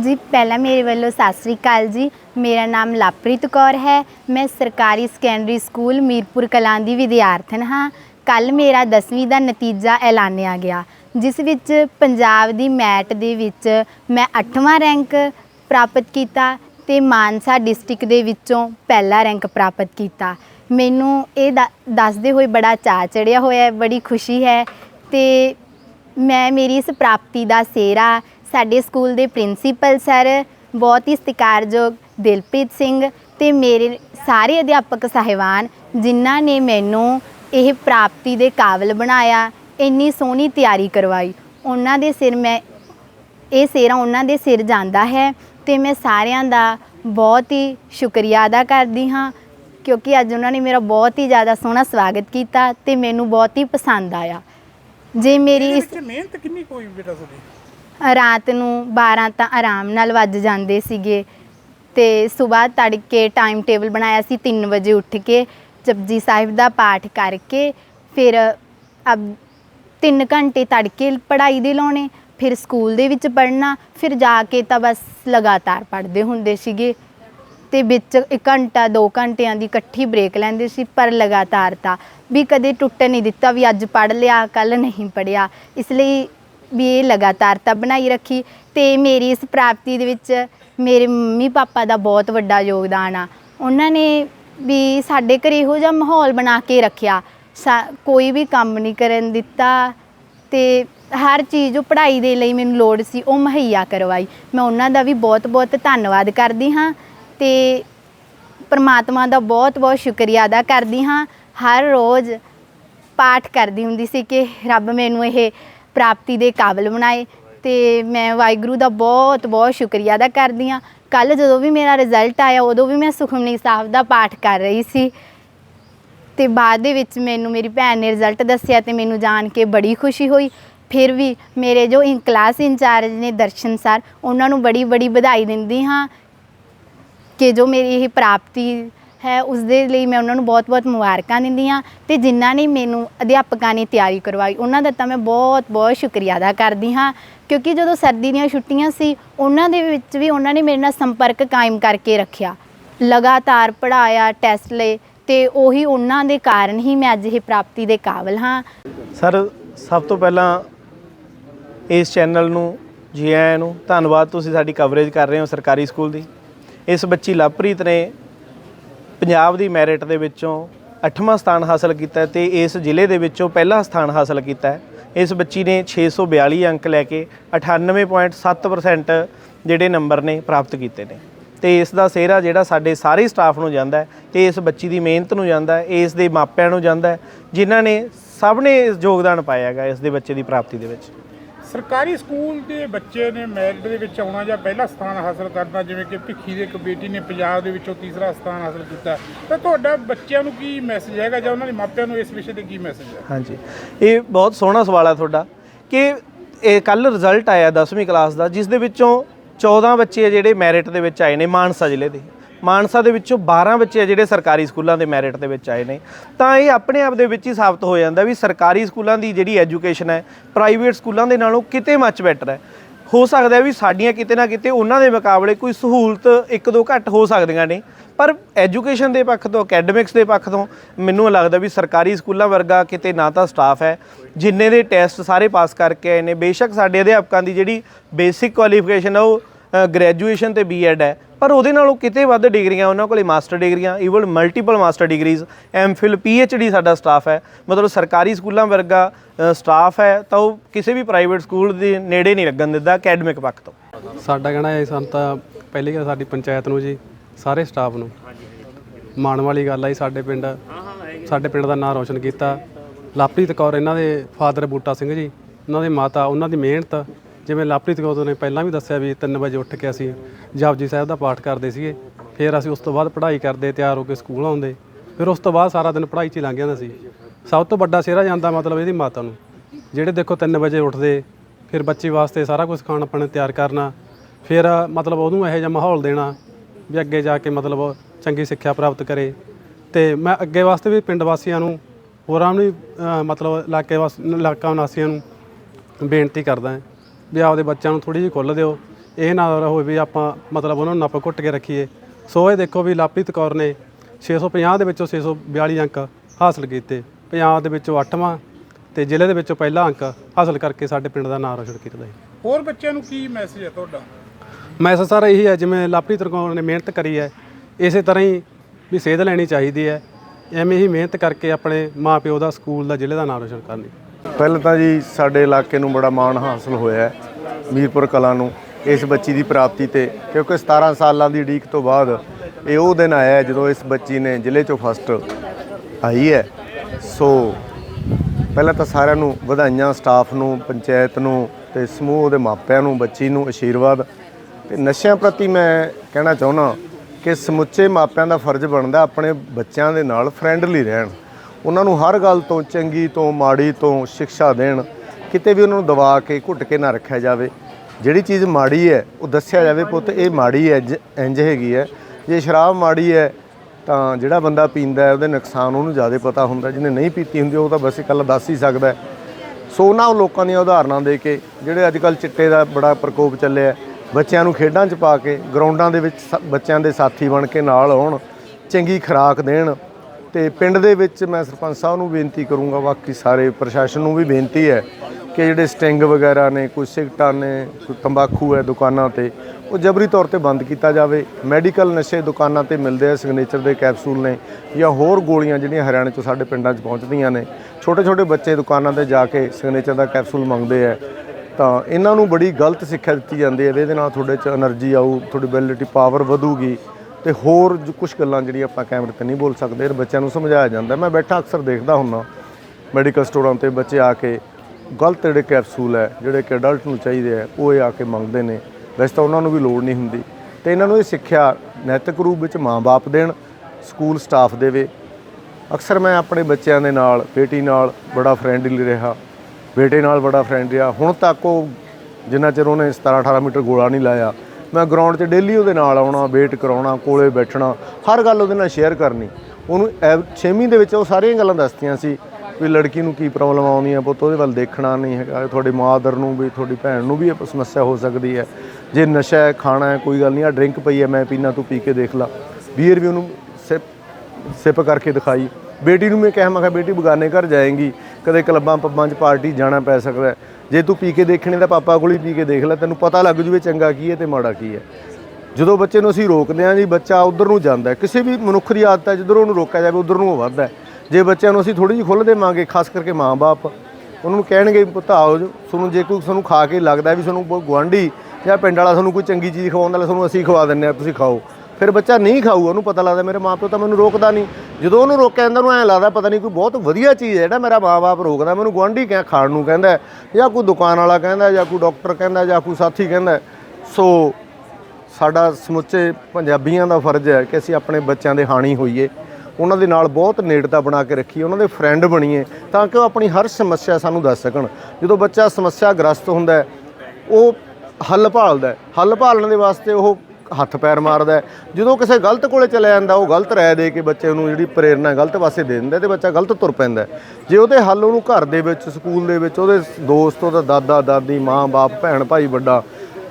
ਜੀ, ਪਹਿਲਾਂ ਮੇਰੇ ਵੱਲੋਂ ਸਤਿ ਸ੍ਰੀ ਅਕਾਲ ਜੀ। ਮੇਰਾ ਨਾਮ ਲਵਪ੍ਰੀਤ ਕੌਰ ਹੈ। ਮੈਂ ਸਰਕਾਰੀ ਸੈਕੰਡਰੀ ਸਕੂਲ ਮੀਰਪੁਰ ਕਲਾਂ ਦੀ ਵਿਦਿਆਰਥਣ ਹਾਂ। ਕੱਲ ਮੇਰਾ 10ਵੀਂ ਦਾ ਨਤੀਜਾ ਐਲਾਨਿਆ ਗਿਆ। ਜਿਸ ਵਿੱਚ ਪੰਜਾਬ ਦੀ ਮੈਟ ਦੇ ਵਿੱਚ ਮੈਂ 8ਵਾਂ ਰੈਂਕ ਪ੍ਰਾਪਤ ਕੀਤਾ ਤੇ ਮਾਨਸਾ ਡਿਸਟ੍ਰਿਕਟ ਦੇ ਵਿੱਚੋਂ ਪਹਿਲਾ ਰੈਂਕ ਪ੍ਰਾਪਤ ਕੀਤਾ। ਮੈਨੂੰ ਇਹ ਦ- ਦੱਸਦੇ ਹੋਏ ਬੜਾ ਚਾਅ ਚੜਿਆ ਹੋਇਆ ਹੈ ਬੜੀ ਖੁਸ਼ੀ ਹੈ ਤੇ ਮੈਂ ਮੇਰੀ ਇਸ ਪ੍ਰਾਪਤੀ ਦਾ ਸਿਹਰਾ ਸਾਡੇ ਸਕੂਲ ਦੇ ਪ੍ਰਿੰਸੀਪਲ ਸਰ ਬਹੁਤ ਹੀ ਸਤਿਕਾਰਯੋਗ ਦਿਲਪ੍ਰੀਤ ਸਿੰਘ ਤੇ ਮੇਰੇ ਸਾਰੇ ਅਧਿਆਪਕ ਸਾਹਿਬਾਨ ਜਿਨ੍ਹਾਂ ਨੇ ਮੈਨੂੰ ਇਹ ਪ੍ਰਾਪਤੀ ਦੇ ਕਾਬਿਲ ਬਣਾਇਆ ਇੰਨੀ ਸੋਹਣੀ ਤਿਆਰੀ ਕਰਵਾਈ। ਉਹਨਾਂ ਦੇ ਸਿਰ ਮੈਂ ਇਹ ਸਿਹਰਾ ਉਹਨਾਂ ਦੇ ਸਿਰ ਜਾਂਦਾ ਹੈ ਤੇ ਮੈਂ ਸਾਰਿਆਂ ਦਾ ਬਹੁਤ ਹੀ ਸ਼ੁਕਰੀਆ ਅਦਾ ਕਰਦੀ ਹਾਂ ਕਿਉਂਕਿ ਅੱਜ ਉਹਨਾਂ ਨੇ ਮੇਰਾ ਬਹੁਤ ਹੀ ਜ਼ਿਆਦਾ ਸੋਹਣਾ ਸਵਾਗਤ ਕੀਤਾ ਤੇ ਮੈਨੂੰ ਬਹੁਤ ਹੀ ਪਸੰਦ ਆਇਆ। ਜੇ ਮੇਰੀ ਇਸ ਮਿਹਨਤ ਕਿੰਨੀ ਕੋਈ ਬੇਟਾ ਤੁਹਾਡੀ? ਰਾਤ ਨੂੰ 12 ਤਾਂ ਆਰਾਮ ਨਾਲ ਵੱਜ ਜਾਂਦੇ ਸੀਗੇ। ਤੇ ਸਵੇਰ ਤੜਕੇ ਟਾਈਮ ਟੇਬਲ ਬਣਾਇਆ ਸੀ 3 ਵਜੇ ਉੱਠ ਕੇ, ਜਪਜੀ ਸਾਹਿਬ ਦਾ ਪਾਠ ਕਰਕੇ, ਫਿਰ ਅਬ 3 ਘੰਟੇ ਤੜਕੇ ਪੜ੍ਹਾਈ ਦੇ ਲਾਉਣੇ, ਫਿਰ ਸਕੂਲ ਦੇ ਵਿੱਚ ਪੜ੍ਹਨਾ, ਫਿਰ ਜਾ ਕੇ ਤਾਂ ਬਸ ਲਗਾਤਾਰ ਪੜ੍ਹਦੇ ਹੁੰਦੇ ਸੀਗੇ। ਤੇ ਵਿੱਚ 1 ਘੰਟਾ 2 ਘੰਟਿਆਂ ਦੀ ਇਕੱਠੀ ਬ੍ਰੇਕ ਲੈਂਦੇ ਸੀ, ਪਰ ਲਗਾਤਾਰ ਤਾਂ। ਵੀ ਕਦੇ ਟੁੱਟ ਨਹੀਂ ਦਿੱਤਾ ਵੀ ਅੱਜ ਪੜ੍ਹ ਲਿਆ ਕੱਲ ਨਹੀਂ ਪੜ੍ਹਿਆ। ਇਸ ਲਈ ਵੀ ਇਹ ਲਗਾਤਾਰਤਾ ਬਣਾਈ ਰੱਖੀ ਤੇ ਮੇਰੀ ਇਸ ਪ੍ਰਾਪਤੀ ਦੇ ਵਿੱਚ ਮੇਰੇ ਮੰਮੀ ਪਾਪਾ ਦਾ ਬਹੁਤ ਵੱਡਾ ਯੋਗਦਾਨ ਆ। ਉਹਨਾਂ ਨੇ ਵੀ ਸਾਡੇ ਘਰੇ ਇਹੋ ਜਿਹਾ ਮਾਹੌਲ ਬਣਾ ਕੇ ਰੱਖਿਆ। ਸਾ- ਕੋਈ ਵੀ ਕੰਮ ਨਹੀਂ ਕਰਨ ਦਿੱਤਾ ਤੇ ਹਰ ਚੀਜ਼ ਜੋ ਪੜ੍ਹਾਈ ਦੇ ਲਈ ਮੈਨੂੰ ਲੋੜ ਸੀ, ਉਹ ਮੁਹੱਈਆ ਕਰਵਾਈ। ਮੈਂ ਉਹਨਾਂ ਦਾ ਵੀ ਬਹੁਤ ਬਹੁਤ ਧੰਨਵਾਦ ਕਰਦੀ ਹਾਂ ਤੇ ਪਰਮਾਤਮਾ ਦਾ ਬਹੁਤ ਬਹੁਤ ਸ਼ੁਕਰੀਆ ਅਦਾ ਕਰਦੀ ਹਾਂ। ਹਰ ਰੋਜ਼ ਪਾਠ ਕਰਦੀ ਹੁੰਦੀ ਸੀ ਕਿ ਰੱਬ ਮੈਨੂੰ ਇਹ ਪ੍ਰਾਪਤੀ ਦੇ ਕਾਬਲ ਬਣਾਏ ਤੇ ਮੈਂ ਵਾਹਿਗੁਰੂ ਦਾ ਬਹੁਤ ਬਹੁਤ ਸ਼ੁਕਰੀਆ ਅਦਾ ਕਰਦੀ ਹਾਂ। ਕੱਲ ਜਦੋਂ ਵੀ ਮੇਰਾ ਰਿਜ਼ਲਟ ਆਇਆ, ਉਦੋਂ ਵੀ ਮੈਂ ਸੁਖਮਨੀ ਸਾਹਿਬ ਦਾ ਪਾਠ ਕਰ ਰਹੀ ਸੀ। ਤੇ ਬਾਅਦ ਦੇ ਵਿੱਚ ਮੈਨੂੰ ਮੇਰੀ ਭੈਣ ਨੇ ਰਿਜ਼ਲਟ ਦੱਸਿਆ ਤੇ ਮੈਨੂੰ ਜਾਣ ਕੇ ਬੜੀ ਖੁਸ਼ੀ ਹੋਈ। ਫਿਰ ਵੀ ਮੇਰੇ ਜੋ ਇਨ ਕਲਾਸ ਇੰਚਾਰਜ ਨੇ ਦਰਸ਼ਨ ਸਰ ਉਹਨਾਂ ਨੂੰ ਬੜੀ ਬੜੀ ਵਧਾਈ ਦਿੰਦੀ ਹਾਂ ਕਿ ਜੋ ਮੇਰੀ ਇਹ ਪ੍ਰਾਪਤੀ ਹੈ ਉਸ ਦੇ ਲਈ ਮੈਂ ਉਹਨਾਂ ਨੂੰ ਬਹੁਤ-ਬਹੁਤ ਮੁਬਾਰਕਾਂ ਦਿੰਦੀ ਹਾਂ ਤੇ ਜਿਨ੍ਹਾਂ ਨੇ ਮੈਨੂੰ ਅਧਿਆਪਕਾਂ ਨੇ ਤਿਆਰੀ ਕਰਵਾਈ, ਉਹਨਾਂ ਦਾ ਤਾਂ ਮੈਂ ਬਹੁਤ-ਬਹੁਤ ਸ਼ੁਕਰੀਆ ਅਦਾ ਕਰਦੀ ਹਾਂ ਕਿਉਂਕਿ ਜਦੋਂ ਸਰਦੀ ਦੀਆਂ ਛੁੱਟੀਆਂ ਸੀ, ਉਹਨਾਂ ਦੇ ਵਿੱਚ ਵੀ ਉਹਨਾਂ ਨੇ ਮੇਰੇ ਨਾਲ ਸੰਪਰਕ ਕਾਇਮ ਕਰਕੇ ਰੱਖਿਆ। ਲਗਾਤਾਰ ਪੜਾਇਆ ਟੈਸਟ ਲਏ ਤੇ ਉਹੀ ਉਹਨਾਂ ਦੇ ਕਾਰਨ ਹੀ ਮੈਂ ਅੱਜ ਇਹ ਪ੍ਰਾਪਤੀ ਦੇ ਕਾਬਿਲ ਹਾਂ। ਸਰ, ਸਭ ਤੋਂ ਪਹਿਲਾਂ ਇਸ ਚੈਨਲ ਨੂੰ ਜੀ ਆਇਆਂ ਨੂੰ ਧੰਨਵਾਦ ਤੁਸੀਂ ਸਾਡੀ ਕਵਰੇਜ ਕਰ ਰਹੇ ਹੋ ਸਰਕਾਰੀ ਸਕੂਲ ਦੀ। ਇਸ ਬੱਚੀ ਲਵਪ੍ਰੀਤ ਨੇ ਪੰਜਾਬ ਦੀ ਮੈਰਿਟ ਦੇ ਵਿੱਚੋਂ 8ਵਾਂ ਸਥਾਨ ਹਾਸਲ ਕੀਤਾ ਹੈ ਤੇ ਇਸ ਜ਼ਿਲ੍ਹੇ ਦੇ ਵਿੱਚੋਂ ਪਹਿਲਾ ਸਥਾਨ ਹਾਸਲ ਕੀਤਾ ਇਸ ਬੱਚੀ ਨੇ 642 ਅੰਕ ਲੈ ਕੇ 98.7% ਜਿਹੜੇ ਨੰਬਰ ਨੇ ਪ੍ਰਾਪਤ ਕੀਤੇ ਨੇ। ਤੇ ਇਸ ਦਾ ਸਿਹਰਾ ਜਿਹੜਾ ਸਾਡੇ ਸਾਰੇ ਸਟਾਫ ਨੂੰ ਜਾਂਦਾ ਹੈ ਤੇ ਇਸ ਬੱਚੀ ਦੀ ਮਿਹਨਤ ਨੂੰ ਜਾਂਦਾ ਇਸ ਦੇ ਮਾਪਿਆਂ ਨੂੰ ਜਾਂਦਾ ਜਿਨ੍ਹਾਂ ਨੇ ਸਭ ਨੇ ਯੋਗਦਾਨ ਪਾਇਆ ਹੈਗਾ ਇਸ ਦੇ ਬੱਚੇ ਦੀ ਪ੍ਰਾਪਤੀ ਦੇ ਵਿੱਚ। ਸਰਕਾਰੀ ਸਕੂਲ ਦੇ ਬੱਚੇ ਨੇ ਮੈਰਿਟ ਦੇ ਵਿੱਚ ਆਉਣਾ ਜਾਂ ਪਹਿਲਾ ਸਥਾਨ ਹਾਸਲ ਕਰਨਾ, ਜਿਵੇਂ ਕਿ ਭਿੱਖੀ ਦੇ ਇੱਕ ਬੇਟੀ ਨੇ ਪੰਜਾਬ ਦੇ ਵਿੱਚੋਂ ਤੀਸਰਾ ਸਥਾਨ ਹਾਸਲ ਕੀਤਾ। ਤਾਂ ਤੁਹਾਡਾ ਬੱਚਿਆਂ ਨੂੰ ਕੀ ਮੈਸੇਜ ਹੈਗਾ ਜਾਂ ਉਹਨਾਂ ਦੇ ਮਾਪਿਆਂ ਨੂੰ ਇਸ ਵਿਸ਼ੇ ਤੇ ਕੀ ਮੈਸੇਜ ਹੈ? ਹਾਂਜੀ। ਇਹ ਬਹੁਤ ਸੋਹਣਾ ਸਵਾਲ ਹੈ ਤੁਹਾਡਾ ਕਿ ਇਹ ਕੱਲ ਰਿਜ਼ਲਟ ਆਇਆ 10ਵੀਂ ਕਲਾਸ ਦਾ, ਜਿਸ ਦੇ ਵਿੱਚੋਂ 14 ਬੱਚੇ ਜਿਹੜੇ ਮੈਰਿਟ ਦੇ ਵਿੱਚ ਆਏ ਨੇ ਮਾਨਸਾ ਜ਼ਿਲ੍ਹੇ ਦੇ। ਮਾਨਸਾ ਦੇ ਵਿੱਚੋਂ 12 ਬੱਚੇ ਆ ਜਿਹੜੇ ਸਰਕਾਰੀ ਸਕੂਲਾਂ ਦੇ ਮੈਰਿਟ ਦੇ ਵਿੱਚ ਆਏ ਨੇ। ਤਾਂ ਇਹ ਆਪਣੇ ਆਪ ਦੇ ਵਿੱਚ ਹੀ ਸਾਬਤ ਹੋ ਜਾਂਦਾ ਵੀ ਸਰਕਾਰੀ ਸਕੂਲਾਂ ਦੀ ਜਿਹੜੀ ਐਜੂਕੇਸ਼ਨ ਹੈ, ਪ੍ਰਾਈਵੇਟ ਸਕੂਲਾਂ ਦੇ ਨਾਲੋਂ ਕਿਤੇ ਮੱਚ ਬੈਟਰ ਹੈ। ਹੋ ਸਕਦਾ ਵੀ ਸਾਡੀਆਂ ਕਿਤੇ ਨਾ ਕਿਤੇ ਉਹਨਾਂ ਦੇ ਮੁਕਾਬਲੇ ਕੋਈ ਸਹੂਲਤ ਇੱਕ ਦੋ ਘੱਟ ਹੋ ਸਕਦੀਆਂ ਨੇ, ਪਰ ਐਜੂਕੇਸ਼ਨ ਦੇ ਪੱਖ ਤੋਂ ਅਕੈਡਮਿਕਸ ਦੇ ਪੱਖ ਤੋਂ ਮੈਨੂੰ ਲੱਗਦਾ ਵੀ ਸਰਕਾਰੀ ਸਕੂਲਾਂ ਵਰਗਾ ਕਿਤੇ ਨਾ ਤਾਂ ਸਟਾਫ ਹੈ, ਜਿੰਨੇ ਦੇ ਟੈਸਟ ਸਾਰੇ ਪਾਸ ਕਰਕੇ ਆਏ ਨੇ। ਬੇਸ਼ੱਕ ਸਾਡੇ ਅਧਿਆਪਕਾਂ ਦੀ ਜਿਹੜੀ ਬੇਸਿਕ ਕੁਆਲੀਫਿਕੇਸ਼ਨ ਹੈ ਉਹ ਗ੍ਰੈਜੂਏਸ਼ਨ ਤੇ ਬੀਐਡ ਹੈ, ਪਰ ਉਹਦੇ ਨਾਲੋਂ ਕਿਤੇ ਵੱਧ ਡਿਗਰੀਆਂ, ਉਹਨਾਂ ਕੋਲੇ ਮਾਸਟਰ ਡਿਗਰੀਆਂ even multiple master degrees MPhil PhD ਸਾਡਾ ਸਟਾਫ ਹੈ। ਮਤਲਬ ਸਰਕਾਰੀ ਸਕੂਲਾਂ ਵਰਗਾ ਸਟਾਫ ਹੈ, ਤਾਂ ਉਹ ਕਿਸੇ ਵੀ ਪ੍ਰਾਈਵੇਟ ਸਕੂਲ ਦੇ ਨੇੜੇ ਨਹੀਂ ਲੱਗਣ ਦਿੰਦਾ ਅਕੈਡਮਿਕ ਪੱਖ ਤੋਂ। ਸਾਡਾ ਕਹਿਣਾ ਹੈ ਸਾਨੂੰ ਤਾਂ ਪਹਿਲੀ ਗੱਲ ਸਾਡੀ ਪੰਚਾਇਤ ਨੂੰ ਜੀ, ਸਾਰੇ ਸਟਾਫ ਨੂੰ। ਮਾਣ ਵਾਲੀ ਗੱਲ ਆਈ ਸਾਡੇ ਪਿੰਡ। ਸਾਡੇ ਪਿੰਡ ਦਾ ਨਾਮ ਰੋਸ਼ਨ ਕੀਤਾ। ਲਾਪ੍ਰੀਤ ਕੌਰ, ਇਹਨਾਂ ਦੇ ਫਾਦਰ ਬੂਟਾ ਸਿੰਘ ਜੀ, ਉਹਨਾਂ ਦੇ ਮਾਤਾ, ਉਹਨਾਂ ਦੀ ਮਿਹਨਤ ਜਿਵੇਂ ਲਾਪ੍ਰੀਤ ਕੌਰ ਨੇ ਪਹਿਲਾਂ ਵੀ ਦੱਸਿਆ ਵੀ 3 ਵਜੇ ਉੱਠ ਕੇ ਅਸੀਂ ਜਪਜੀ ਸਾਹਿਬ ਦਾ ਪਾਠ ਕਰਦੇ ਸੀਗੇ, ਫਿਰ ਅਸੀਂ ਉਸ ਤੋਂ ਬਾਅਦ ਪੜ੍ਹਾਈ ਕਰਦੇ, ਤਿਆਰ ਹੋ ਕੇ ਸਕੂਲ ਆਉਂਦੇ, ਫਿਰ ਉਸ ਤੋਂ ਬਾਅਦ ਸਾਰਾ ਦਿਨ ਪੜ੍ਹਾਈ 'ਚ ਹੀ ਲੰਘ ਜਾਂਦਾ ਸੀ। ਸਭ ਤੋਂ ਵੱਡਾ ਸਿਹਰਾ ਜਾਂਦਾ ਮਤਲਬ ਇਹਦੀ ਮਾਤਾ ਨੂੰ, ਜਿਹੜੇ ਦੇਖੋ 3 ਵਜੇ ਉੱਠਦੇ, ਫਿਰ ਬੱਚੇ ਵਾਸਤੇ ਸਾਰਾ ਕੁਝ ਖਾਣਾ ਪਾਣਾ ਤਿਆਰ ਕਰਨਾ, ਫਿਰ ਮਤਲਬ ਉਹਨੂੰ ਇਹੋ ਜਿਹਾ ਮਾਹੌਲ ਦੇਣਾ ਵੀ ਅੱਗੇ ਜਾ ਕੇ ਮਤਲਬ ਚੰਗੀ ਸਿੱਖਿਆ ਪ੍ਰਾਪਤ ਕਰੇ। ਤੇ ਮੈਂ ਅੱਗੇ ਵਾਸਤੇ ਵੀ ਪਿੰਡ ਵਾਸੀਆਂ ਨੂੰ ਹੋਰਾਂ ਨੂੰ ਮਤਲਬ ਇਲਾਕੇ ਵਾਸ, ਇਲਾਕਾ ਨਿਵਾਸੀਆਂ ਨੂੰ ਬੇਨਤੀ ਕਰਦਾ ਹਾਂ। ਵੀ ਆਪਦੇ ਬੱਚਿਆਂ ਨੂੰ ਥੋੜੀ ਜਿਹੀ ਖੁੱਲ੍ਹ ਦਿਓ। ਇਹ ਨਾ ਹੋਵੇ ਵੀ ਆਪਾਂ ਮਤਲਬ ਉਹਨਾਂ ਨੂੰ ਨੱਪ ਘੁੱਟ ਕੇ ਰੱਖੀਏ। ਸੋ ਇਹ ਦੇਖੋ ਵੀ ਲਾਪ੍ਰੀਤ ਕੌਰ ਨੇ 650 ਦੇ ਵਿੱਚੋਂ 642 ਅੰਕ ਹਾਸਲ ਕੀਤੇ। ਪੰਜਾਬ ਦੇ ਵਿੱਚੋਂ 8ਵਾਂ ਤੇ ਜ਼ਿਲ੍ਹੇ ਦੇ ਵਿੱਚੋਂ ਪਹਿਲਾ ਅੰਕ ਹਾਸਲ ਕਰਕੇ ਸਾਡੇ ਪਿੰਡ ਦਾ ਨਾਮ ਰੋਸ਼ਨ ਕੀਤਾ ਜੀ। ਹੋਰ ਬੱਚਿਆਂ ਨੂੰ ਕੀ ਮੈਸੇਜ ਹੈ ਤੁਹਾਡਾ? ਮੈਸੇਜ ਸਾਰਾ ਇਹੀ ਹੈ ਜਿਵੇਂ ਲਾਪ੍ਰੀਤ ਕੌਰ ਨੇ ਮਿਹਨਤ ਕਰੀ ਹੈ ਇਸੇ ਤਰ੍ਹਾਂ ਹੀ ਵੀ ਸੇਧ ਲੈਣੀ ਚਾਹੀਦੀ ਹੈ। ਐਵੇਂ ਹੀ ਮਿਹਨਤ ਕਰਕੇ ਆਪਣੇ ਮਾਪਿਓ ਦਾ ਸਕੂਲ ਦਾ ਜ਼ਿਲ੍ਹੇ ਦਾ ਨਾਮ ਰੋਸ਼ਨ ਕਰਨੀ। ਪਹਿਲਾਂ ਤਾਂ ਜੀ ਸਾਡੇ ਇਲਾਕੇ ਨੂੰ ਬੜਾ ਮਾਣ ਹਾਸਲ ਹੋਇਆ ਹੈ ਮੀਰਪੁਰ ਕਲਾਂ ਨੂੰ, ਇਸ ਬੱਚੀ ਦੀ ਪ੍ਰਾਪਤੀ ਤੇ, ਕਿਉਂਕਿ 17 ਸਾਲਾਂ ਦੀ ਉਡੀਕ ਤੋਂ ਬਾਅਦ ਇਹ ਉਹ ਦਿਨ ਆਇਆ ਜਦੋਂ ਇਸ ਬੱਚੀ ਨੇ ਜ਼ਿਲ੍ਹੇ ਚੋਂ ਫਸਟ ਆਈ ਹੈ। ਸੋ ਪਹਿਲਾਂ ਤਾਂ ਸਾਰਿਆਂ ਨੂੰ, ਵਧਾਈਆਂ ਸਟਾਫ ਨੂੰ, ਪੰਚਾਇਤ ਨੂੰ ਤੇ ਸਮੂਹ ਉਹਦੇ ਮਾਪਿਆਂ ਨੂੰ, ਬੱਚੀ ਨੂੰ ਆਸ਼ੀਰਵਾਦ ਤੇ ਨਸ਼ਿਆਂ ਪ੍ਰਤੀ ਮੈਂ ਕਹਿਣਾ ਚਾਹੁੰਦਾ ਕਿ ਸਮੁੱਚੇ ਮਾਪਿਆਂ ਦਾ ਫਰਜ਼ ਬਣਦਾ ਆਪਣੇ ਬੱਚਿਆਂ ਦੇ ਨਾਲ ਫਰੈਂਡਲੀ ਰਹਿਣ। ਉਹਨਾਂ ਨੂੰ ਹਰ ਗੱਲ ਤੋਂ ਚੰਗੀ ਤੋਂ ਮਾੜੀ ਤੋਂ ਸਿੱਖਿਆ ਦੇਣ, ਕਿਤੇ ਵੀ ਉਹਨਾਂ ਨੂੰ ਦਬਾ ਕੇ, ਘੁੱਟ ਕੇ ਨਾ ਰੱਖਿਆ ਜਾਵੇ। ਜਿਹੜੀ ਚੀਜ਼ ਮਾੜੀ ਹੈ, ਉਹ ਦੱਸਿਆ ਜਾਵੇ, ਪੁੱਤ, ਇਹ ਮਾੜੀ ਹੈ ਜ- ਇੰਝ ਹੈਗੀ ਹੈ। ਜੇ ਸ਼ਰਾਬ ਮਾੜੀ ਹੈ, ਤਾਂ ਜਿਹੜਾ ਬੰਦਾ ਪੀਂਦਾ ਹੈ, ਉਹਦੇ ਨੁਕਸਾਨ ਉਹਨੂੰ ਜ਼ਿਆਦਾ ਪਤਾ ਹੁੰਦਾ। ਜਿਹਨੇ ਨਹੀਂ ਪੀਤੀ ਹੁੰਦੀ, ਉਹ ਤਾਂ ਬਸ ਇਕੱਲਾ ਦੱਸ ਹੀ ਸਕਦਾ ਸੋ ਉਹਨਾਂ ਲੋਕਾਂ ਦੀਆਂ ਉਦਾਹਰਨਾਂ ਦੇ ਕੇ, ਜਿਹੜੇ ਅੱਜ ਕੱਲ ਚਿੱਟੇ ਦਾ ਬੜਾ ਪ੍ਰਕੋਪ ਚੱਲਿਆ ਬੱਚਿਆਂ ਨੂੰ ਖੇਡਾਂ 'ਚ ਪਾ ਕੇ, ਗਰਾਊਂਡਾਂ ਦੇ ਵਿੱਚ ਸ- ਬੱਚਿਆਂ ਦੇ ਸਾਥੀ ਬਣ ਕੇ ਨਾਲ ਆਉਣ, ਚੰਗੀ ਖੁਰਾਕ ਦੇਣ ਤੇ ਪਿੰਡ ਦੇ ਵਿੱਚ ਮੈਂ ਸਰਪੰਚ ਸਾਹਿਬ ਨੂੰ ਬੇਨਤੀ ਕਰੂੰਗਾ, ਬਾਕੀ ਸਾਰੇ ਪ੍ਰਸ਼ਾਸਨ ਨੂੰ ਵੀ ਬੇਨਤੀ ਹੈ ਕਿ ਜਿਹੜੇ ਸਟਿੰਗ ਵਗੈਰਾ ਨੇ, ਕੋਈ ਸਿਗਟਾਂ ਨੇ ਤੰਬਾਕੂ ਹੈ ਦੁਕਾਨਾਂ ਤੇ, ਉਹ ਜਬਰੀ ਤੌਰ ਤੇ ਬੰਦ ਕੀਤਾ ਜਾਵੇ। ਮੈਡੀਕਲ ਨਸ਼ੇ ਦੁਕਾਨਾਂ ਤੇ ਮਿਲਦੇ ਆ, ਸਿਗਨੇਚਰ ਦੇ ਕੈਪਸੂਲ ਨੇ, ਜਾਂ ਹੋਰ ਗੋਲੀਆਂ ਜਿਹੜੀਆਂ ਹਰਿਆਣੇ 'ਚੋਂ ਸਾਡੇ ਪਿੰਡਾਂ 'ਚ ਪਹੁੰਚਦੀਆਂ ਨੇ। ਛੋਟੇ ਛੋਟੇ ਬੱਚੇ ਦੁਕਾਨਾਂ ਤੇ ਜਾ ਕੇ ਸਿਗਨੇਚਰ ਦਾ ਕੈਪਸੂਲ ਮੰਗਦੇ ਆ, ਤਾਂ ਇਹਨਾਂ ਨੂੰ ਬੜੀ ਗਲਤ ਸਿੱਖਿਆ ਦਿੱਤੀ ਜਾਂਦੀ ਹੈ। ਇਹਦੇ ਨਾਲ ਤੁਹਾਡੇ 'ਚ એનર્ਜੀ ਆਊ, ਤੁਹਾਡੀ ਐਬਿਲਿਟੀ ਪਾਵਰ ਵਧੂਗੀ। ਤੇ ਹੋਰ ਕੁਝ ਗੱਲਾਂ ਜਿਹੜੀਆਂ ਆਪਾਂ ਕੈਮਰੇ ਤੇ ਨਹੀਂ ਬੋਲ ਸਕਦੇ, ਇਹ ਬੱਚਿਆਂ ਨੂੰ ਸਮਝਾਇਆ ਜਾਂਦਾ। ਮੈਂ ਬੈਠਾ ਅਕਸਰ ਦੇਖਦਾ ਹੁੰਨਾ ਮੈਡੀਕਲ ਸਟੋਰਾਂ ਤੇ ਬੱਚੇ ਆ ਕੇ ਗਲਤ ਜਿਹੜੇ ਕੈਪਸੂਲ ਹੈ, ਜਿਹੜੇ ਕਿ ਅਡਲਟ ਨੂੰ ਚਾਹੀਦੇ ਆ ਉਹ ਇਹ ਆ ਕੇ ਮੰਗਦੇ ਨੇ। ਵੈਸੇ ਤਾਂ ਉਹਨਾਂ ਨੂੰ ਵੀ ਲੋੜ ਨਹੀਂ ਹੁੰਦੀ। ਤੇ ਇਹਨਾਂ ਨੂੰ ਇਹ ਸਿੱਖਿਆ ਨੈਤਿਕ ਰੂਪ ਵਿੱਚ ਮਾਂ-ਬਾਪ ਦੇਣ ਸਕੂਲ ਸਟਾਫ ਦੇਵੇ। ਅਕਸਰ ਮੈਂ ਆਪਣੇ ਬੱਚਿਆਂ ਦੇ ਨਾਲ, ਬੇਟੀ ਨਾਲ ਬੜਾ ਫਰੈਂਡਲੀ ਰਿਹਾ। ਬੇਟੇ ਨਾਲ ਬੜਾ ਫਰੈਂਡ ਰਿਹਾ। ਹੁਣ ਤੱਕ ਉਹ ਜਿੰਨਾ ਚਿਰ ਉਹਨੇ 17 18 ਮੀਟਰ ਗੋਲਾ ਨਹੀਂ ਲਾਇਆ ਮੈਂ ਗਰਾਊਂਡ 'ਚ ਡੇਲੀ ਉਹਦੇ ਨਾਲ ਆਉਣਾ ਵੇਟ ਕਰਾਉਣਾ, ਕੋਲੇ ਬੈਠਣਾ, ਹਰ ਗੱਲ ਉਹਦੇ ਨਾਲ ਸ਼ੇਅਰ ਕਰਨੀ। ਉਹਨੂੰ 6ਵੀਂ ਦੇ ਵਿੱਚ ਉਹ ਸਾਰੀਆਂ ਗੱਲਾਂ ਦੱਸਤੀਆਂ ਸੀ ਵੀ ਲੜਕੀ ਨੂੰ ਕੀ ਪ੍ਰੋਬਲਮ ਆਉਂਦੀ ਹੈ ਪੁੱਤ ਉਹਦੇ ਵੱਲ ਦੇਖਣਾ ਨਹੀਂ ਹੈਗਾ, ਤੁਹਾਡੇ ਮਾਦਰ ਨੂੰ ਵੀ, ਤੁਹਾਡੀ ਭੈਣ ਨੂੰ ਵੀ ਇਹ ਸਮੱਸਿਆ ਹੋ ਸਕਦੀ ਹੈ। ਜੇ ਨਸ਼ਾ ਹੈ, ਖਾਣਾ ਹੈ, ਕੋਈ ਗੱਲ ਨਹੀਂ, ਆ ਡਰਿੰਕ ਪਈ ਹੈ, ਮੈਂ ਪੀਣਾ ਤੂੰ ਪੀ ਕੇ ਦੇਖ ਲਾ। ਬੀਅਰ ਵੀ ਉਹਨੂੰ ਸਿਪ ਸਿਪ ਕਰਕੇ ਦਿਖਾਈ। ਬੇਟੀ ਨੂੰ ਮੈਂ ਕਿਹਾ ਮੈਂ ਕਿਹਾ, ਬੇਟੀ ਬਗਾਨੇ ਘਰ ਜਾਏਗੀ, ਕਦੇ ਕਲੱਬਾਂ ਪੱਬਾਂ 'ਚ ਪਾਰਟੀ ਜਾਣਾ ਪੈ ਸਕਦਾ ਜੇ ਤੂੰ ਪੀ ਕੇ ਦੇਖਣੇ ਤਾਂ ਪਾਪਾ ਕੋਲ ਹੀ ਪੀ ਕੇ ਦੇਖ ਲੈ, ਤੈਨੂੰ ਪਤਾ ਲੱਗ ਜੂਵੇ ਚੰਗਾ ਕੀ ਹੈ ਤੇ ਮਾੜਾ ਕੀ ਹੈ। ਜਦੋਂ ਬੱਚੇ ਨੂੰ ਅਸੀਂ ਰੋਕਦੇ ਹਾਂ ਜੀ, ਬੱਚਾ ਉਧਰ ਨੂੰ ਜਾਂਦਾ ਕਿਸੇ ਵੀ ਮਨੁੱਖ ਦੀ ਆਦਤ ਹੈ, ਜਿੱਧਰ ਉਹਨੂੰ ਰੋਕਿਆ ਜਾਵੇ, ਉਧਰ ਨੂੰ ਉਹ ਵੱਧਦਾ ਜੇ ਬੱਚਿਆਂ ਨੂੰ ਅਸੀਂ ਥੋੜੀ ਜਿਹੀ ਖੁੱਲ੍ਹ ਦੇਵਾਂਗੇ, ਖਾਸ ਕਰਕੇ ਮਾਂ-ਬਾਪ ਉਹਨਾਂ ਨੂੰ ਕਹਿਣਗੇ ਪੁੱਤ ਆਓ ਜੋ ਤੁਹਾਨੂੰ ਜੇ ਕੋਈ ਤੁਹਾਨੂੰ ਖਾ ਕੇ ਲੱਗਦਾ ਵੀ ਤੁਹਾਨੂੰ ਕੋਈ ਗੁਆਂਢੀ ਜਾਂ ਪਿੰਡ ਵਾਲਾ ਤੁਹਾਨੂੰ ਕੋਈ ਚੰਗੀ ਚੀਜ਼ ਖਵਾਉਣ ਵਾਲਾ ਤੁਹਾਨੂੰ ਅਸੀਂ ਖਵਾ ਦਿੰਨੇ ਆ ਤੁਸੀਂ ਖਾਓ। ਫਿਰ ਬੱਚਾ ਨਹੀਂ ਖਾਊਗਾ, ਉਹਨੂੰ ਪਤਾ ਲੱਗਦਾ ਮੇਰੇ ਮਾਪਿਓ ਤਾਂ ਮੈਨੂੰ ਰੋਕਦਾ ਨਹੀਂ। ਜਦੋਂ ਉਹਨੂੰ ਰੋਕਿਆ ਜਾਂਦਾ, ਉਹਨੂੰ ਐਂ ਲੱਗਦਾ ਪਤਾ ਨਹੀਂ ਕੋਈ ਬਹੁਤ ਵਧੀਆ ਚੀਜ਼ ਹੈ ਜਿਹੜਾ ਮੇਰਾ ਮਾਂ-ਬਾਪ ਰੋਕਦਾ। ਮੈਨੂੰ ਗੁਆਂਢੀ ਕਿਆ ਖਾਣ ਨੂੰ ਕਹਿੰਦਾ ਜਾਂ ਕੋਈ ਦੁਕਾਨ ਵਾਲਾ ਕਹਿੰਦਾ ਜਾਂ ਕੋਈ ਡਾਕਟਰ ਕਹਿੰਦਾ ਜਾਂ ਕੋਈ ਸਾਥੀ ਕਹਿੰਦਾ ਸੋ ਸਾਡਾ ਸਮੁੱਚੇ ਪੰਜਾਬੀਆਂ ਦਾ ਫਰਜ਼ ਹੈ ਕਿ ਅਸੀਂ ਆਪਣੇ ਬੱਚਿਆਂ ਦੇ ਹਾਣੀ ਹੋਈਏ। ਉਹਨਾਂ ਦੇ ਨਾਲ ਬਹੁਤ ਨੇੜਤਾ ਬਣਾ ਕੇ ਰੱਖੀਏ, ਉਹਨਾਂ ਦੇ ਫਰੈਂਡ ਬਣੀਏ, ਤਾਂ ਕਿ ਉਹ ਆਪਣੀ ਹਰ ਸਮੱਸਿਆ ਸਾਨੂੰ ਦੱਸ ਸਕਣ। ਜਦੋਂ ਬੱਚਾ ਸਮੱਸਿਆ ਗ੍ਰਸਤ ਹੁੰਦਾ ਉਹ ਹੱਲ ਭਾਲਦਾ ਹੱਲ ਭਾਲਣ ਦੇ ਵਾਸਤੇ ਉਹ ਹੱਥ ਪੈਰ ਮਾਰਦਾ ਜਦੋਂ ਕਿਸੇ ਗਲਤ ਕੋਲੇ ਚਲਾ ਜਾਂਦਾ, ਉਹ ਗਲਤ ਰਾਏ ਦੇ ਕੇ ਬੱਚੇ ਨੂੰ ਜਿਹੜੀ ਪ੍ਰੇਰਨਾ ਗਲਤ ਪਾਸੇ ਦੇ ਦਿੰਦਾ ਹੈ ਤੇ ਬੱਚਾ ਗਲਤ ਤੁਰ ਪੈਂਦਾ ਜੇ ਉਹਦੇ ਹੱਲ ਉਹਨੂੰ ਘਰ ਦੇ ਵਿੱਚ, ਸਕੂਲ ਦੇ ਵਿੱਚ, ਉਹਦੇ ਦੋਸਤ, ਉਹਦਾ ਦਾਦਾ, ਦਾਦੀ, ਮਾਂ, ਬਾਪ, ਭੈਣ, ਭਾਈ, ਵੱਡਾ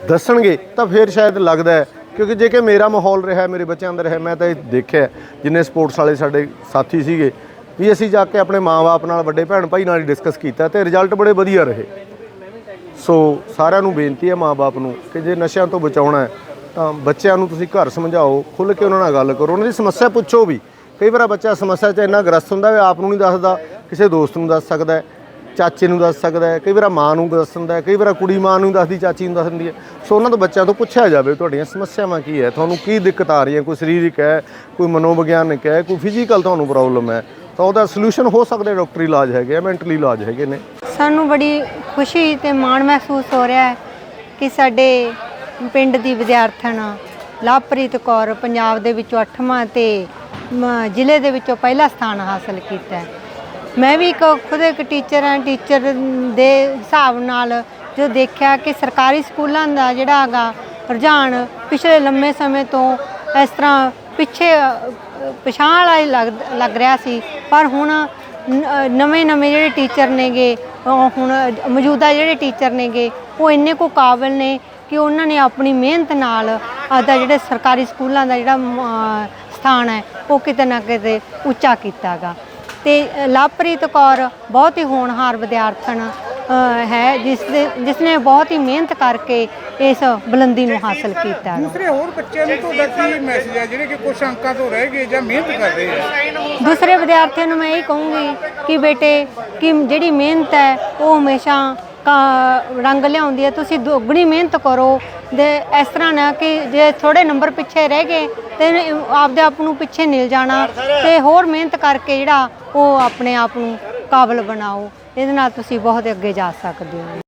ਦੱਸਣਗੇ, ਤਾਂ ਫਿਰ ਸ਼ਾਇਦ ਲੱਗਦਾ ਕਿਉਂਕਿ ਜੇ ਕਿ ਮੇਰਾ ਮਾਹੌਲ ਰਿਹਾ, ਮੇਰੇ ਬੱਚਿਆਂ ਦਾ ਰਿਹਾ, ਮੈਂ ਤਾਂ ਇਹ ਦੇਖਿਆ ਜਿੰਨੇ ਸਪੋਰਟਸ ਵਾਲੇ ਸਾਡੇ ਸਾਥੀ ਸੀਗੇ, ਵੀ ਅਸੀਂ ਜਾ ਕੇ ਆਪਣੇ ਮਾਂ-ਬਾਪ ਨਾਲ, ਵੱਡੇ ਭੈਣ ਭਾਈ ਨਾਲ ਡਿਸਕਸ ਕੀਤਾ ਤੇ ਰਿਜ਼ਲਟ ਬੜੇ ਵਧੀਆ ਰਹੇ। ਸੋ ਸਾਰਿਆਂ ਨੂੰ ਬੇਨਤੀ ਹੈ ਮਾਪੇ ਨੂੰ ਕਿ ਜੇ ਨਸ਼ਿਆਂ ਤੋਂ ਬਚਾਉਣਾ ਹੈ ਤਾਂ ਬੱਚਿਆਂ ਨੂੰ ਤੁਸੀਂ ਘਰ ਸਮਝਾਓ, ਖੁੱਲ੍ਹ ਕੇ ਉਹਨਾਂ ਨਾਲ ਗੱਲ ਕਰੋ, ਉਹਨਾਂ ਦੀ ਸਮੱਸਿਆ ਪੁੱਛੋ ਵੀ। ਕਈ ਵਾਰ ਬੱਚਾ ਸਮੱਸਿਆ 'ਚ ਇੰਨਾ ਗ੍ਰਸਤ ਹੁੰਦਾ ਵੀ ਆਪ ਨੂੰ ਨਹੀਂ ਦੱਸਦਾ, ਕਿਸੇ ਦੋਸਤ ਨੂੰ ਦੱਸ ਸਕਦਾ ਹੈ, ਚਾਚੇ ਨੂੰ ਦੱਸ ਸਕਦਾ ਹੈ, ਕਈ ਵਾਰ ਮਾਂ ਨੂੰ ਦੱਸ ਦਿੰਦਾ ਹੈ, ਕਈ ਵਾਰ ਕੁੜੀ ਮਾਂ ਨੂੰ ਦੱਸਦੀ, ਚਾਚੀ ਨੂੰ ਦੱਸ ਦਿੰਦੀ ਹੈ। ਸੋ ਉਹਨਾਂ ਤੋਂ ਬੱਚਿਆਂ ਤੋਂ ਪੁੱਛਿਆ ਜਾਵੇ, ਤੁਹਾਡੀਆਂ ਸਮੱਸਿਆਵਾਂ ਕੀ ਹੈ, ਤੁਹਾਨੂੰ ਕੀ ਦਿੱਕਤ ਆ ਰਹੀ ਹੈ, ਕੋਈ ਸਰੀਰਕ ਹੈ, ਕੋਈ ਮਨੋਵਿਗਿਆਨਕ ਹੈ, ਕੋਈ ਫਿਜ਼ੀਕਲ ਤੁਹਾਨੂੰ ਪ੍ਰੋਬਲਮ ਹੈ, ਤਾਂ ਉਹਦਾ ਸੋਲੂਸ਼ਨ ਹੋ ਸਕਦਾ ਡਾਕਟਰੀ ਇਲਾਜ ਹੈਗੇ ਆ ਮੈਂਟਲੀ ਇਲਾਜ ਹੈਗੇ ਨੇ। ਸਾਨੂੰ ਬੜੀ ਖੁਸ਼ੀ ਤੇ ਮਾਣ ਮਹਿਸੂਸ ਹੋ ਰਿਹਾ ਹੈ ਕਿ ਸਾਡੇ ਪਿੰਡ ਦੀ ਵਿਦਿਆਰਥਣ ਲਵਪ੍ਰੀਤ ਕੌਰ ਪੰਜਾਬ ਦੇ ਵਿੱਚੋਂ 8ਵਾਂ ਤੇ ਜ਼ਿਲ੍ਹੇ ਦੇ ਵਿੱਚੋਂ ਪਹਿਲਾ ਸਥਾਨ ਹਾਸਲ ਕੀਤਾ ਮੈਂ ਵੀ ਇੱਕ ਖੁਦ ਇੱਕ ਟੀਚਰ ਹਾਂ, ਟੀਚਰ ਦੇ ਹਿਸਾਬ ਨਾਲ ਜੋ ਦੇਖਿਆ ਕਿ ਸਰਕਾਰੀ ਸਕੂਲਾਂ ਦਾ ਜਿਹੜਾ ਹੈਗਾ ਰੁਝਾਨ ਪਿਛਲੇ ਲੰਮੇ ਸਮੇਂ ਤੋਂ ਇਸ ਤਰ੍ਹਾਂ ਪਿੱਛੇ ਪਛਾਣ ਵਾਲਾ ਹੀ ਲੱਗ ਲੱਗ ਰਿਹਾ ਸੀ, ਪਰ ਹੁਣ ਨਵੇਂ ਨਵੇਂ ਜਿਹੜੇ ਟੀਚਰ ਨੇਗੇ ਹੁਣ ਮੌਜੂਦਾ ਜਿਹੜੇ ਟੀਚਰ ਨੇਗੇ, ਉਹ ਇੰਨੇ ਕੋ ਕਾਬਿਲ ਨੇ ਕਿ ਉਹਨਾਂ ਨੇ ਆਪਣੀ ਮਿਹਨਤ ਨਾਲ ਆਪਦਾ ਜਿਹੜੇ ਸਰਕਾਰੀ ਸਕੂਲਾਂ ਦਾ ਜਿਹੜਾ ਸਥਾਨ ਹੈ ਉਹ ਕਿਤੇ ਨਾ ਕਿਤੇ ਉੱਚਾ ਕੀਤਾਗਾ ਤੇ ਅ, ਲਵਪ੍ਰੀਤ ਕੌਰ ਬਹੁਤ ਹੀ ਹੋਣਹਾਰ ਵਿਦਿਆਰਥਣ ਹੈ ਜਿਸ ਦੇ ਜਿਸ ਨੇ ਬਹੁਤ ਹੀ ਮਿਹਨਤ ਕਰਕੇ ਇਸ ਬੁਲੰਦੀ ਨੂੰ ਹਾਸਲ ਕੀਤਾ। ਦੂਸਰੇ ਹੋਰ ਬੱਚਿਆਂ ਨੂੰ ਤੁਹਾਡਾ ਕੀ ਮੈਸੇਜ ਹੈ ਜਿਹੜੇ ਕਿ ਕੁਝ ਅੰਕਾਂ ਤੋਂ ਰਹਿ ਗਏ ਜਾਂ ਮਿਹਨਤ ਕਰ ਰਹੇ ਆ ਦੂਸਰੇ ਵਿਦਿਆਰਥੀਆਂ ਨੂੰ ਮੈਂ ਇਹ ਕਹੂੰਗੀ ਕਿ ਬੇਟੇ ਕਿ ਜਿਹੜੀ ਮਿਹਨਤ ਹੈ ਉਹ ਹਮੇਸ਼ਾ ਰੰਗ ਲਿਆਉਂਦੀ ਹੈ, ਤੁਸੀਂ ਦੁੱਗਣੀ ਮਿਹਨਤ ਕਰੋ। ਦੇ, ਇਸ ਤਰ੍ਹਾਂ ਨਾ ਕਿ ਜੇ ਥੋੜੇ ਨੰਬਰ ਪਿੱਛੇ ਰਹਿ ਗਏ, ਤੇ ਆਪਦੇ ਆਪ ਨੂੰ ਪਿੱਛੇ ਨਿਲ ਜਾਣਾ ਤੇ ਹੋਰ ਮਿਹਨਤ ਕਰਕੇ ਜਿਹੜਾ ਉਹ ਆਪਣੇ ਆਪ ਨੂੰ ਕਾਬਲ ਬਣਾਓ। ਇਹਦੇ ਨਾਲ ਤੁਸੀਂ ਬਹੁਤ ਅੱਗੇ ਜਾ ਸਕਦੇ ਹੋ।